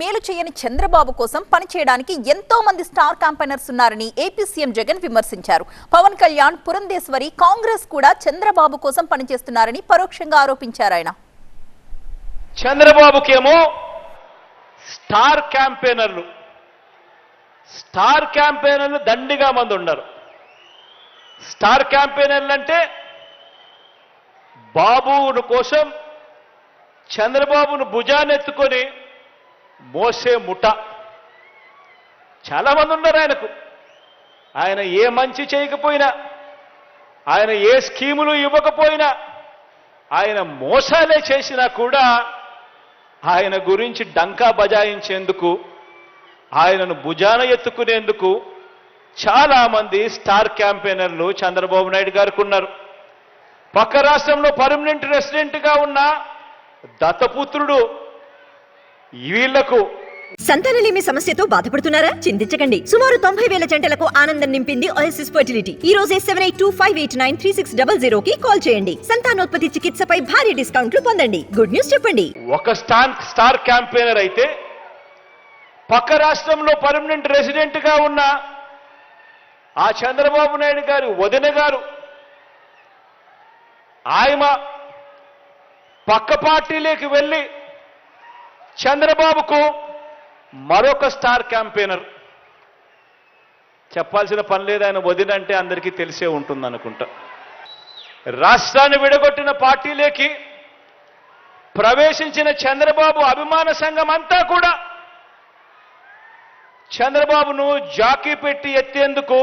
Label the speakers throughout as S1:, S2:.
S1: మేలు చేయని చంద్రబాబు కోసం పనిచేయడానికి ఎంతో మంది స్టార్ క్యాంపెయినర్స్ ఉన్నారని ఏపీ సీఎం జగన్ విమర్శించారు. పవన్ కళ్యాణ్ పురంధేశ్వరి కాంగ్రెస్ కూడా చంద్రబాబు కోసం పనిచేస్తున్నారని పరోక్షంగా ఆరోపించారు ఆయన.
S2: చంద్రబాబుకేమో స్టార్ క్యాంపెయినర్లు స్టార్ క్యాంపెయినర్లు దండిగా మంది ఉన్నారు. స్టార్ క్యాంపెయినర్లు అంటే బాబును కోసం చంద్రబాబును భుజాన్ని ఎత్తుకొని మోసే ముఠ. చాలామంది ఉన్నారు ఆయనకు. ఆయన ఏ మంచి చేయకపోయినా ఆయన ఏ స్కీములు ఇవ్వకపోయినా ఆయన మోసాలే చేసినా కూడా ఆయన గురించి డంకా బజాయించేందుకు ఆయనను భుజాన ఎత్తుకునేందుకు చాలా మంది స్టార్ క్యాంపెయినర్లు చంద్రబాబు నాయుడు గారికి ఉన్నారు. పక్క రాష్ట్రంలో పర్మనెంట్ రెసిడెంట్గా ఉన్న దత్తపుత్రుడు వీళ్ళకు
S3: సంతానలేమి సమస్యతో బాధపడుతున్నారా? చింతించకండి. సుమారు తొంభై వేల జంటలకు ఆనందం నింపింది ఓఎస్ఎస్ ఫర్టిలిటీ ఈ రోజే seven eight two five eight nine three six double zero కి కాల్ చేయండి. సంతానోత్పత్తి చికిత్సపై భారీ డిస్కౌంట్లు పొందండి. గుడ్ న్యూస్ చెప్పండి.
S2: ఒక స్టార్ స్టార్ క్యాంపెయినర్ అయితే పక్క రాష్ట్రంలో పర్మనెంట్ రెసిడెంట్గా ఉన్న ఆ చంద్రబాబు నాయుడు గారి వదిన గారు ఆయమ పక్క పార్టీలోకి వెళ్ళి చంద్రబాబుకు మరొక స్టార్ క్యాంపెయినర్. చెప్పాల్సిన పని లేదు ఆయన వదినంటే అందరికీ తెలిసే ఉంటుంది అనుకుంటా రాష్ట్రాన్ని విడగొట్టిన పార్టీలోకి ప్రవేశించిన చంద్రబాబు అభిమాన సంఘం అంతా కూడా చంద్రబాబును జాకీ పెట్టి ఎత్తేందుకు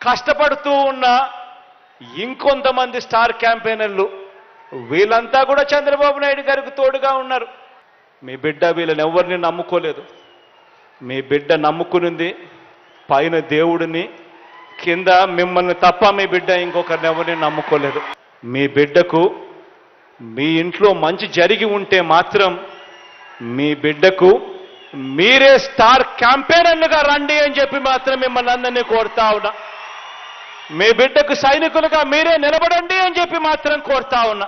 S2: కష్టపడుతూ ఉన్న ఇంకొంతమంది స్టార్ క్యాంపెయినర్లు వీళ్ళంతా కూడా చంద్రబాబు నాయుడు గారికి తోడుగా ఉన్నారు. మీ బిడ్డ వీళ్ళని ఎవరిని నమ్ముకోలేదు. మీ బిడ్డ నమ్ముకునింది పైన దేవుడిని కింద మిమ్మల్ని తప్ప మీ బిడ్డ ఇంకొకరిని ఎవరిని నమ్ముకోలేదు. మీ బిడ్డకు మీ ఇంట్లో మంచి జరిగి ఉంటే మాత్రం మీ బిడ్డకు మీరే స్టార్ క్యాంపెయినర్లుగా రండి అని చెప్పి మాత్రం మిమ్మల్ని అందరినీ కోరుతా ఉన్నా. మీ బిడ్డకు సైనికులుగా మీరే నిలబడండి అని చెప్పి మాత్రం కోరుతా ఉన్నా.